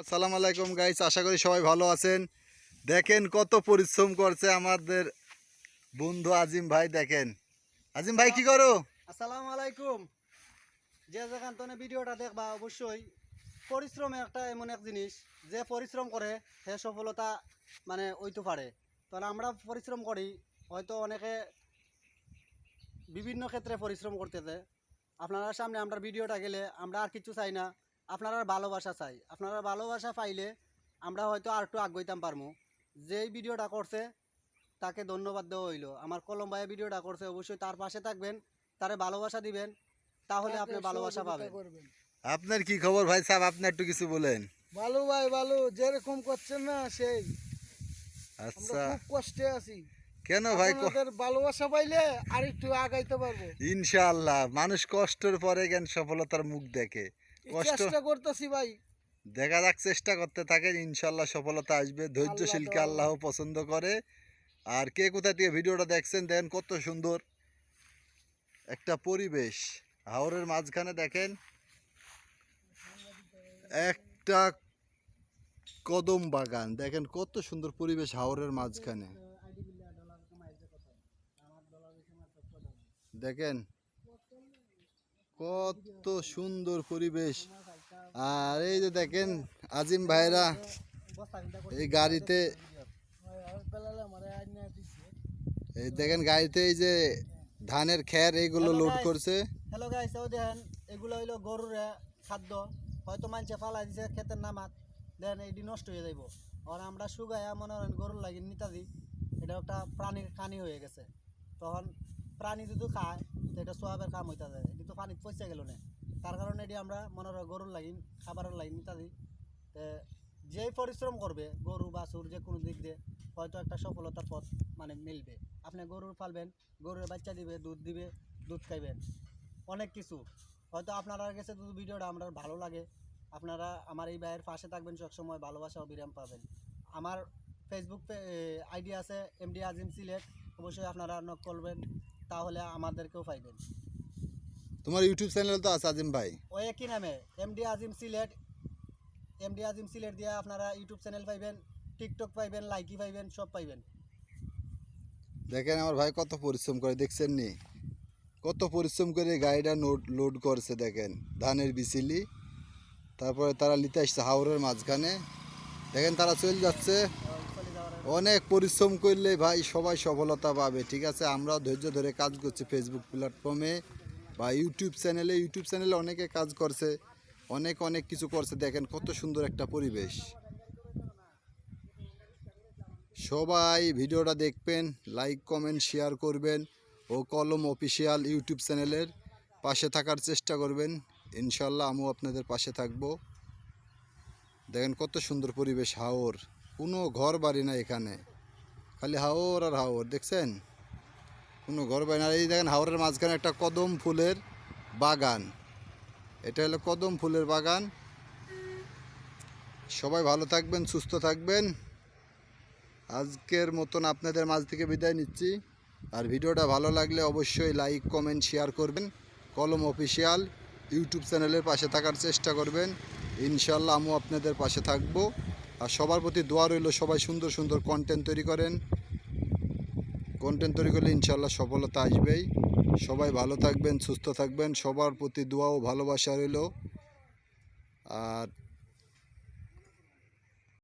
আসসালামু আলাইকুম গাইস আশা করি সবাই ভালো আছেন। দেখেন কত পরিশ্রম করছে আমাদের বন্ধু আজিম ভাই, দেখেন। আজিম ভাই, কি করো? আসসালামু আলাইকুম। যে যেখান থেকে ভিডিওটা দেখবা, অবশ্যই পরিশ্রম একটা এমন এক জিনিস, যে পরিশ্রম করে সে সফলতা মানে ওইতে পারে। তাহলে আমরা পরিশ্রম করি, হয়তো অনেকে বিভিন্ন ক্ষেত্রে পরিশ্রম করতেছে। আপনারা সামনে আমরা ভিডিওটা গেলে আমরা আর কিছু চাই না। আপনারা ভালোবাসা চাই। আপনারা ভালোবাসা পাইলে আমরা হয়তো আর একটু আগাইতাম পারব যেই ভিডিওটা করছে তাকে ধন্যবাদ দেওয়া হইল। আমার কলম ভাইয়ে ভিডিওটা করছে অবশ্যই তার পাশে থাকবেন তারে ভালোবাসা দিবেন তাহলে আপনি ভালোবাসা পাবেন। আপনার কি খবর ভাই সাহেব? আপনি একটু কিছু বলেন। ভালো ভাই ভালো যেরকম করছেন না সেই। আচ্ছা। খুব কষ্টে আছি। কেন ভাই? ভালোবাসা পাইলে আর একটু আগাইতে পারব। ইনশাআল্লাহ মানুষ কষ্টের পরে জ্ঞান সফলতার মুখ দেখে। চেষ্টা করতেছি ভাই। দেখা যাক চেষ্টা করতে থাকেন ইনশাল্লাহ সফলতা আসবে। ধৈর্যশীলকে আল্লাহ পছন্দ করে। আর কে কোথা থেকে ভিডিওটা দেখছেন দেখেন কত সুন্দর একটা পরিবেশ। হাওরের মাঝখানে দেখেন একটা কদম বাগান। দেখেন কত সুন্দর পরিবেশ হাওরের মাঝখানে। দেখেন কত সুন্দর পরিবেশ। আর এই যে দেখেন আজিম ভাইরা এই গাড়িতে এই দেখেন গাড়িতে এই যে ধানের খ্যার এইগুলো লোড করছে। হ্যালো গাইস ও দেখেন এগুলো হইল গরুর খাদ্য। হয়তো মানুষে ফালাই দিছে ক্ষেতের নামাত। দেন এটি নষ্ট হয়ে যাইব। আর আমরা শুকাইয়া মনে করেন গরুর লাগি নিতা দিই এটা একটা প্রাণীর কানি হয়ে গেছে। তখন প্রাণী যদি খায় তো এটা সোয়াবের কাম হইতা যায় পানিত পয়সা গেল না। তার কারণে এটি আমরা মনে হয় গরুর লাগি খাবারের লাগি ইত্যাদি যেই পরিশ্রম করবে, গরু বা বাছুর যে কোনো দিক দিয়ে, হয়তো একটা সফলতার পথ মানে মিলবে। আপনি গরুর পালবেন, গরুর বাচ্চা দিবে, দুধ দিবে, দুধ খাইবেন, অনেক কিছু। হয়তো আপনারা কাছে যদি ভিডিওটা আমার ভালো লাগে, আপনারা আমার এই ভাইয়ের পাশে থাকবেন সবসময়, ভালোবাসা অবিরাম পাবেন। আমার ফেসবুক আইডি আছে এমডি আজিম সিলেট অবশ্যই আপনারা নক করবেন, তাহলে আমাদেরকেও পাইবেন। তোমার ইউটিউব চ্যানেল তো আছে আজিম ভাই। ওই একই নামে এমডি আজিম সিলেট এমডি আজিম সিলেট দিয়ে আপনারা ইউটিউব চ্যানেল পাইবেন টিকটক পাইবেন লাইকি পাইবেন সব পাইবেন। দেখেন আমার ভাই কত পরিশ্রম করে দেখছেন নি? কত পরিশ্রম করে গাড়িটা নোট লোড করছে দেখেন ধানের বিচিলি। তারপরে তারা নিতে আসছে হাওরের মাঝখানে। দেখেন তারা চলে যাচ্ছে। অনেক পরিশ্রম করলে ভাই সবাই সফলতা পাবে ঠিক আছে? আমরাও ধৈর্য ধরে কাজ করছি ফেসবুক প্ল্যাটফর্মে বা ইউটিউব চ্যানেলে ইউটিউব চ্যানেলে অনেকে কাজ করছে, অনেক অনেক কিছু করছে। দেখেন কত সুন্দর একটা পরিবেশ। সবাই ভিডিওটা দেখবেন লাইক কমেন্ট শেয়ার করবেন ও কলম অফিসিয়াল ইউটিউব চ্যানেলের পাশে থাকার চেষ্টা করবেন। ইনশাল্লাহ আমিও আপনাদের পাশে থাকব। দেখেন কত সুন্দর পরিবেশ, হাওর। কোনো ঘর বাড়ি না এখানে। খালি হাওর আর হাওর, দেখছেন? কোনো ঘর বাড়ি না। এই দেখেন হাওরের মাঝখানে একটা কদম ফুলের বাগান। এটা হলো কদম ফুলের বাগান। সবাই ভালো থাকবেন, সুস্থ থাকবেন। আজকের মতন আপনাদের মাঝ থেকে বিদায় নিচ্ছি। আর ভিডিওটা ভালো লাগলে অবশ্যই লাইক কমেন্ট শেয়ার করবেন। কলম অফিসিয়াল ইউটিউব চ্যানেলের পাশে থাকার চেষ্টা করবেন। ইনশাল্লাহ আমিও আপনাদের পাশে থাকব। আর সবার প্রতি দোয়া রইল, সবাই সুন্দর সুন্দর কন্টেন্ট তৈরি করেন। কন্টেন্ট তৈরি করলে ইনশাল্লাহ সফলতা আসবেই। সবাই ভালো থাকবেন, সুস্থ থাকবেন। সবার প্রতি দোয়া ও ভালোবাসা রইল। আর